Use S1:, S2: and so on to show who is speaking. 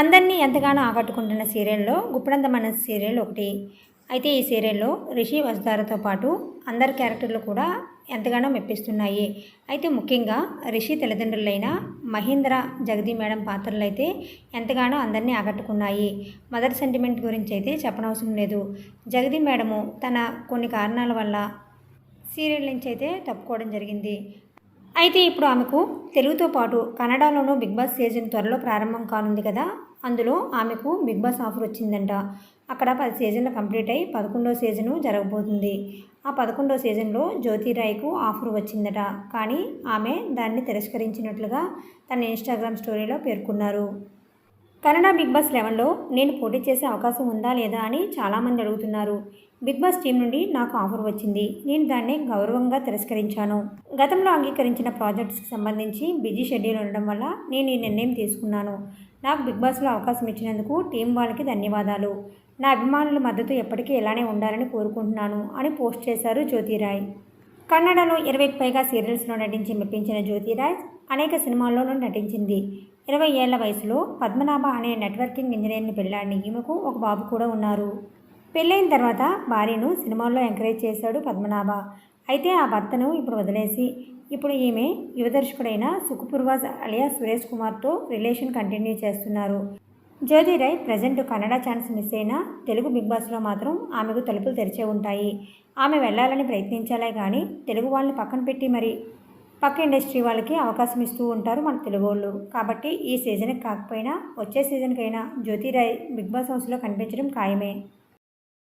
S1: అందరినీ ఎంతగానో ఆకట్టుకుంటున్న సీరియల్లో గుప్పడంత సీరియల్ ఒకటి. అయితే ఈ సీరియల్లో రిషి వసుధారతో పాటు అందరి క్యారెక్టర్లు కూడా ఎంతగానో మెప్పిస్తున్నాయి. అయితే ముఖ్యంగా రిషి తల్లిదండ్రులైన మహేంద్ర జగదీ మేడం పాత్రలు అయితే ఎంతగానో అందరినీ ఆకట్టుకున్నాయి. మదర్ సెంటిమెంట్ గురించి అయితే చెప్పనవసరం లేదు. జగదీ మేడము తన కొన్ని కారణాల వల్ల సీరియల్ నుంచి అయితే తప్పుకోవడం జరిగింది. అయితే ఇప్పుడు ఆమెకు తెలుగుతో పాటు కన్నడలోనూ బిగ్ బాస్ సీజన్ త్వరలో ప్రారంభం కానుంది కదా? అందులో ఆమెకు బిగ్ బాస్ ఆఫర్ వచ్చిందంట. అక్కడ పది సీజన్లు కంప్లీట్ అయి పదకొండో సీజను జరగబోతుంది. ఆ పదకొండో సీజన్లో జ్యోతిరాయ్కు ఆఫర్ వచ్చిందట. కానీ ఆమె దాన్ని తిరస్కరించినట్లుగా తన ఇన్స్టాగ్రామ్ స్టోరీలో పేర్కొన్నారు. కన్నడ బిగ్ బాస్ లెవెన్లో నేను పోటీ చేసే అవకాశం ఉందా లేదా అని చాలామంది అడుగుతున్నారు. బిగ్ బాస్ టీం నుండి నాకు ఆఫర్ వచ్చింది. నేను దాన్ని గౌరవంగా తిరస్కరించాను. గతంలో అంగీకరించిన ప్రాజెక్ట్స్కి సంబంధించి బిజీ షెడ్యూల్ ఉండడం వల్ల నేను ఈ నిర్ణయం తీసుకున్నాను. నాకు బిగ్ బాస్లో అవకాశం ఇచ్చినందుకు టీం వాళ్ళకి ధన్యవాదాలు. నా అభిమానుల మద్దతు ఎప్పటికీ ఇలానే ఉండాలని కోరుకుంటున్నాను అని పోస్ట్ చేశారు జ్యోతిరాయ్. కన్నడలో ఇరవైకి పైగా సీరియల్స్లో నటించి మెప్పించిన జ్యోతిరాయ్ అనేక సినిమాల్లోనూ నటించింది. ఇరవై ఏళ్ళ వయసులో పద్మనాభ అనే నెట్వర్కింగ్ ఇంజనీర్ని పెళ్ళాడిన ఈమెకు ఒక బాబు కూడా ఉన్నారు. పెళ్ళైన తర్వాత భార్యను సినిమాల్లో ఎంకరేజ్ చేశాడు పద్మనాభ. అయితే ఆ భర్తను ఇప్పుడు వదిలేసి ఇప్పుడు ఈమె యువదర్శకుడైన సుఖపూర్వాజ్ అలియా సురేష్ కుమార్తో రిలేషన్ కంటిన్యూ చేస్తున్నారు. Jyothi Rai present Kannada chance miss అయినా తెలుగు బిగ్ బాస్లో మాత్రం ఆమెకు తలుపులు తెరిచే ఉంటాయి. ఆమె వెళ్ళాలని ప్రయత్నించాలే కానీ తెలుగు వాళ్ళని పక్కన పెట్టి మరి పక్క ఇండస్ట్రీ వాళ్ళకి అవకాశం ఇస్తూ ఉంటారు మన తెలుగు వాళ్ళు కాబట్టి ఈ సీజన్కి కాకపోయినా వచ్చే సీజన్కైనా జ్యోతిరాయ్ బిగ్ బాస్ హౌస్లో కనిపించడం ఖాయమే.